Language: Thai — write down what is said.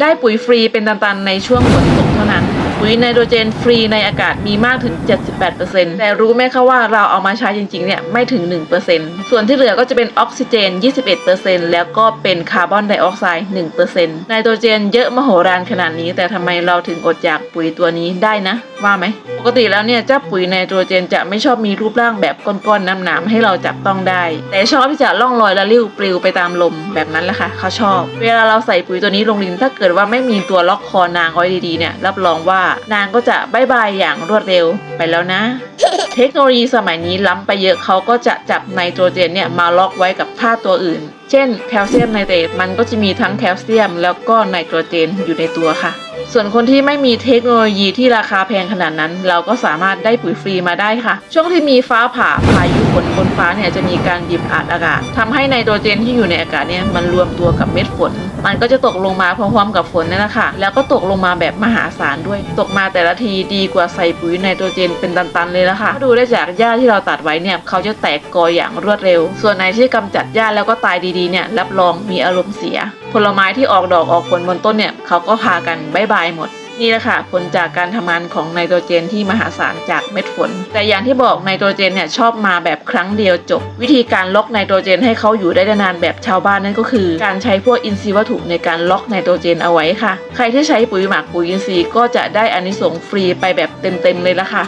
ได้ปุ๋ยฟรีเป็นตันๆในช่วงฝนตกเท่านั้น ปุ๋ยไนโตรเจนฟรีในอากาศมีมากถึง 78%แต่รู้ไหมคะว่าเราเอามาใช้จริงๆเนี่ยไม่ถึง 1%ส่วนที่เหลือก็จะเป็นออกซิเจน 21%แล้วก็เป็นคาร์บอนไดออกไซด์1%ไนโตรเจนเยอะมโหฬารขนาดนี้ แต่ทำไมเราถึงอดอยากปุ๋ยตัวนี้ได้นะว่าไหมปกติแล้วเนี่ยเจ้าปุ๋ยไนโตรเจนจะไม่ชอบมีรูปร่างแบบก้อนๆน้ำๆให้เราจับต้องได้ แต่ชอบที่จะล่องลอยและลิ้วปลิวไปตามลมแบบนั้นแหละค่ะเขาชอบ เวลาเราใส่ปุ๋ยตัวนี้ลงดินถ้าเกิดว่าไม่มีตัวล็อกคอนางไว้ดีๆเนี่ยรับรองว่านางก็จะบายบายอย่างรวดเร็วไปแล้วนะ เทคโนโลยีสมัยนี้ล้ำไปเยอะเขาก็จะจับไนโตรเจนเนี่ยมาล็อกไว้กับธาตุตัวอื่น เช่นแคลเซียมไนเตรตมันก็จะมีทั้งแคลเซียม แล้วก็ไนโตรเจนอยู่ในตัวค่ะ ส่วนคนที่ไม่มีเทคโนโลยีที่ราคาแพงขนาดนั้น เราก็สามารถได้ปุ๋ยฟรีมาได้ค่ะ ช่วงที่มีฟ้าผ่าพายุฝนบนฟ้าเนี่ยจะมีการบีบอัดอากาศทำให้ไนโตรเจนที่อยู่ในอากาศเนี่ยมันรวมตัวกับเม็ดฝน มันก็จะตกลงมาพร้อมๆกับฝนนี่แหละค่ะ แล้วก็ตกลงมาแบบมหาศาลด้วย ตกมาแต่ละทีดีกว่าใส่ปุ๋ยไนโตรเจนเป็นตันๆเลยละค่ะดูได้จากหญ้าที่เราตัดไว้เนี่ยเขาจะแตกกออย่างรวดเร็ว ส่วนไหนที่กำจัดหญ้าแล้วก็ตายดีๆเนี่ยรับรองมีอารมณ์เสีย ผลไม้ที่ออกดอกออกผลบนต้นเนี่ยเขาก็พากันบายบายหมด นี่แหละค่ะผลจากการทำงานของไนโตรเจนที่มหาศาลจากเม็ดฝน แต่อย่างที่บอกไนโตรเจนเนี่ยชอบมาแบบครั้งเดียวจบ วิธีการล็อกไนโตรเจนให้เขาอยู่ได้นานแบบชาวบ้านนั่นก็คือ การใช้พวกอินทรีย์วัตถุในการล็อกไนโตรเจนเอาไว้ค่ะ ใครที่ใช้ปุ๋ยหมักปุ๋ยอินทรีย์ก็จะได้อานิสงส์ฟรีไปแบบเต็มๆเลยละค่ะ